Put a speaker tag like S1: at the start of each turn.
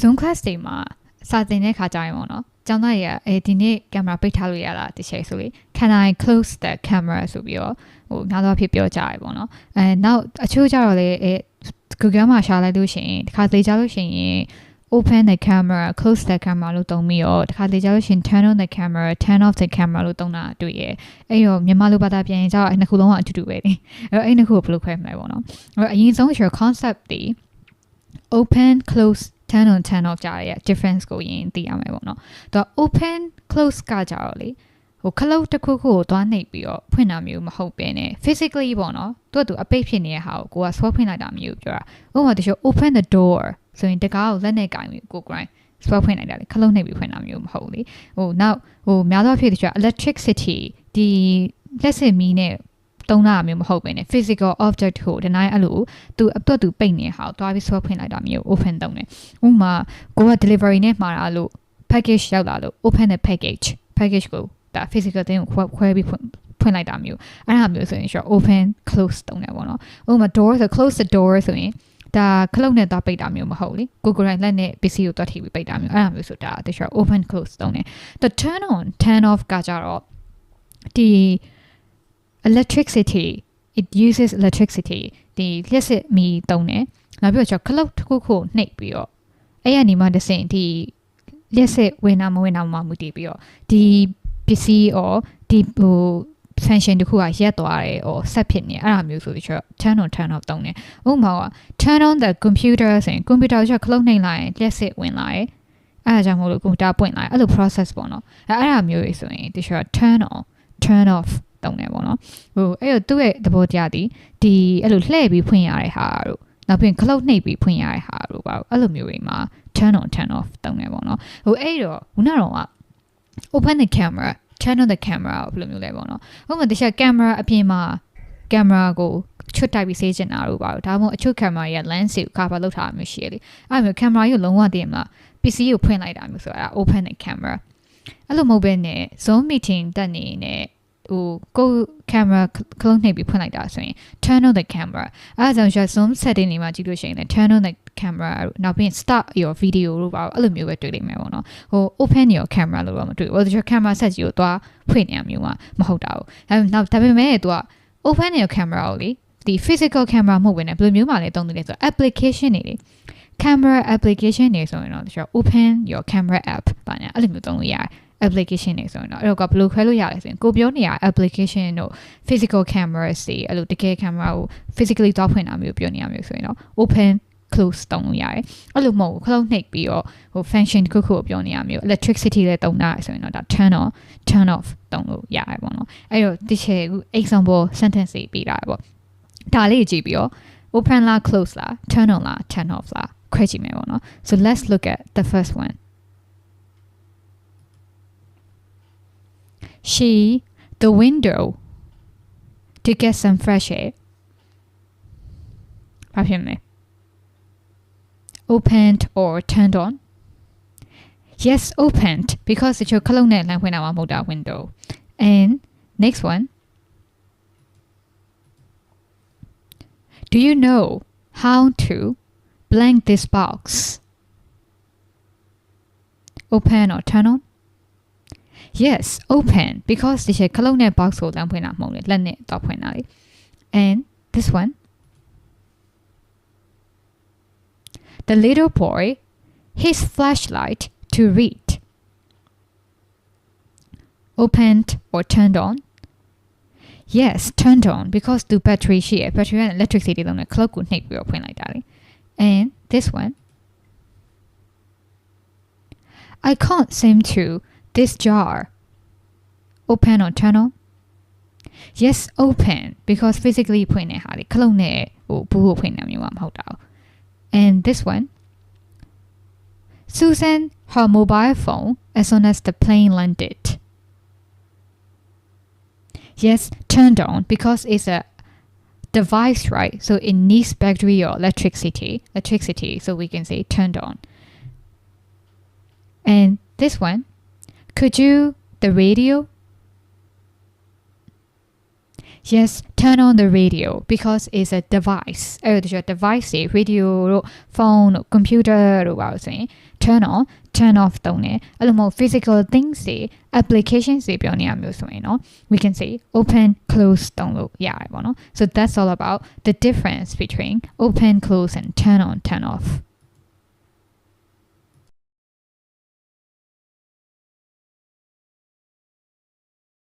S1: Zoom class တွေမှာစာသင်တဲ့ခါကြရင်ပေါ့နော်ကျောင်းသားတွေကအဲဒီနေ့ကင်မရာပိတ်ထားလို့ရလားတချို့ဆိုလေ can I close the camera ဆိုပြီးတော့ဟိုများသောအားဖြင့်ပြောကြရပေါ့နော်အဲနောက်အချို့ကြတော့လေအဲ Google မှာရှာလိုက်လို့ရှိရင်တခါသေးကြလို့ရှိရင် open the camera close the camera လို့သုံးပြီးတော့တခါသေးကြလို့ရှိရင် turn on the camera turn off the camera လို့သုံးတာတွေ့ရအဲ့တော့မြန်မာလိုဘာသာပြန်ရင်ကျတော့အဲ့နှစ်ခုလုံးကအတူတူပဲလေအဲ့တော့အဲ့နှစ်ခုကိုဘယ်လိုခွဲမလဲပေါ့နော်အဲ့တော့အရင်ဆုံး your concept ဒီ open close turn on turn off ကြရတဲ့ difference ကိုရင်သိရမယ်ပေါ့နော်။တော့ open close ကကြတော့လေဟိုခလုတ်တစ်ခုခုကိုသွားနှိပ်ပြီးတော့ဖွင့်တာမျိုးမဟုတ်ပဲね physically ပေါ့နော်။သူကသူအပိတ်ဖြစ်နေတဲ့ဟာကိုကိုက swap ဖွင့်လိုက်တာမျိုးပြောတာ။ဥပမာတချို့ open the door ဆိုရင်တကားကိုလက်နဲ့ကင်ပြီးကို grind swap ဖွင့်လိုက်တာလေခလုတ်နှိပ်ပြီးဖွင့်တာမျိုးမဟုတ်လေ။ဟိုနောက်ဟိုများသောအားဖြင့်တချို့ electricity ဒီလက်စစ်မီးနဲ့ သုံးတာမျိုးမဟုတ်ပဲね physical object ကိုဒီနိုင်အဲ့လိုသူအတွက်သူပိတ်နေတဲ့ဟာကိုတွားပြီး swap ဖွင့်လိုက်တာမျိုး open သုံးတယ်ဥပမာကိုက delivery နဲ့မှာတာလို့ package ရောက်လာလို့ open the package package ကိုဒါ physical သင်ကိုခွဲပြီးဖွင့်ဖွင့်လိုက်တာမျိုးအဲ့ဒါမျိုးဆိုရင် short open close တုံးတယ်ပေါ့နော်ဥပမာ door ဆို close the door ဆိုရင်ဒါခလုတ်နဲ့သွားပိတ်တာမျိုးမဟုတ်လေကိုကိုရိုင်းလက်နဲ့ပစ္စည်းကိုသွားထိပြီးပိတ်တာမျိုးအဲ့ဒါမျိုးဆိုတာတခြား open close တုံးတယ် the turn on turn off ကကြတော့ဒီ electricity it uses electricity ဒီလျှက်စစ်မီတုံးတယ်နောက်ပြီးတော့ခလုတ်တစ်ခုခုနှိပ်ပြီးတော့အဲ့ရနေမှတစ်ဆင့်ဒီလျှက်စစ်ဝင်တာမဝင်တာမှမူတည်ပြီးတော့ဒီပစ္စည်း or ဒီဟို function တခုကရက်သွားတယ် or set ဖြစ်နေအဲ့ဒါမျိုးဆိုပြီးတော့ turn on turn off တုံးတယ်ဥပမာက turn on the computer ဆိုရင် computer ကခလုတ်နှိပ်လိုက်ရင်လျှက်စစ်ဝင်လာတယ်အဲ့ဒါကြောင့်မို့လို့ computer ပွင့်လာတယ်အဲ့လို process ပေါ့နော်အဲ့အဲ့ဒါမျိုးကြီးဆိုရင်တချို့ turn on turn off တုံးတယ်ပေါ့နော်ဟိုအဲ့တော့သူ့ရဲ့သဘောတရားဒီဒီအဲ့လိုလှည့်ပြီးဖွင့်ရတဲ့ဟာတို့နောက်ပြီးခလုတ်နှိပ်ပြီးဖွင့်ရတဲ့ဟာတို့ပါအဲ့လိုမျိုးတွေမှာ turn on turn off တုံးတယ်ပေါ့နော်ဟိုအဲ့တော့ခုနကတော့က open the camera turn on the camera ဘယ်လိုမျိုးလဲပေါ့နော်ဥပမာတခြား camera အပြင်မှာ camera ကိုချွတ်တိုက်ပြီးဆေးချင်တာတို့ပါဒါမှမဟုတ်အချွတ် camera ရဲ့ lens ကို cover လုပ်ထားတာမျိုးရှိရလေအဲ့မျိုး camera ကိုလုံးဝတည်မလား PC ကိုဖွင့်လိုက်တာမျိုးဆိုတာ open the camera အဲ့လိုမဟုတ်ဘဲနဲ့ Zoom meeting တက်နေနေ ဟိုကို camera close နှိပ်ပြီးဖွင့်လိုက်တာဆိုရင် turn on the camera အဲဒါကြောင့် zoom setting တွေမှာကြည့်လို့ရှိရင်လည်း turn on the camera နောက်ပြီး start your video လို့ပါအဲ့လိုမျိုးပဲတွေ့လိမ့်မယ်ပေါ့နော်ဟို open your camera လို့တော့မတွေ့ဘူးဟို camera set ကြီးကိုသွားဖွင့်နေရမျိုးမှာမဟုတ်တာဘူးအဲနောက်ဒါပေမဲ့သူက open your camera ကိုလေဒီ physical camera မဟုတ်ဘဲနဲ့ဘယ်လိုမျိုးမှလည်းတုံးတယ်လဲဆိုတော့ application တွေလေ camera application တွေဆိုရင်တော့တချို့ open your camera app ပါညာအဲ့လိုမျိုးသုံးလို့ရတယ် application တွေဆိုရင်တော့အဲ့တော့ကဘယ်လိုခွဲလို့ရလဲဆိုရင်ကိုပြောနေရ application တို့ physical cameras တွေအဲ့လိုတကယ် camera ကို physically တောက်ဖွင့်တာမျိုးပြောနေရမျိုးဆိုရင်တော့ open close တုံးလို့ရတယ်အဲ့လိုမဟုတ်ဘူး close နှိပ်ပြီးတော့ဟို function တစ်ခုခုကိုပြောနေရမျိုး electricity လည်းတုံးတာဆိုရင်တော့ဒါ turn on turn off တုံးလို့ရတယ်ပေါ့နော်အဲ့တော့တချေခု example sentence တွေပြီးတာပေါ့ဒါလေးကြည့်ပြီးတော့ open လား close လား turn on လား turn off လားခွဲကြည့်မယ်ပေါ့နော် so let's look at the first one she the window to get some fresh air. 发现没？Opened or turned on? Yes, opened because it's your cologne line when I want that window. And next one. Do you know how to blank this box? Open or turn on? yes open because ဒီချက်ခလုံးနဲ့ box ကိုလမ်းဖွင့်တာမဟုတ်လေလက်နဲ့တော့ဖွင့်တာလေ and this one the little boy his flashlight to read opened or turned on yes turned on because the battery ရှိရ battery က electricity လုံးနဲ့ clock ကိုနှိပ်ပြီးတော့ဖွင့်လိုက်တာလေ and this one I can't seem to this jar open or turn on yes open because physically ဖွင့်နေဟာလေခလုံးနဲ့ဟိုဘူးကိုဖွင့်နေမျိုးမဟုတ်တာ and this one Susan her mobile phone as soon as the plane landed yes turned on because it's a device right so it needs battery or electricity electricity so we can say turned on and this one could you the radio yes turn on the radio because it's a device အဲ့ဒါကျ device တွေ radio တို့ phone တို့ computer တို့ပါလို့ဆိုရင် turn on turn off တုံးတယ်အဲ့လိုမျိုး physical things တွေ applications တွေပြောနေရမျိုးဆိုရင်เนาะ we can say open close တုံးလို့ရတယ်ပေါ့နော် so that's all about the difference between open close and turn on turn off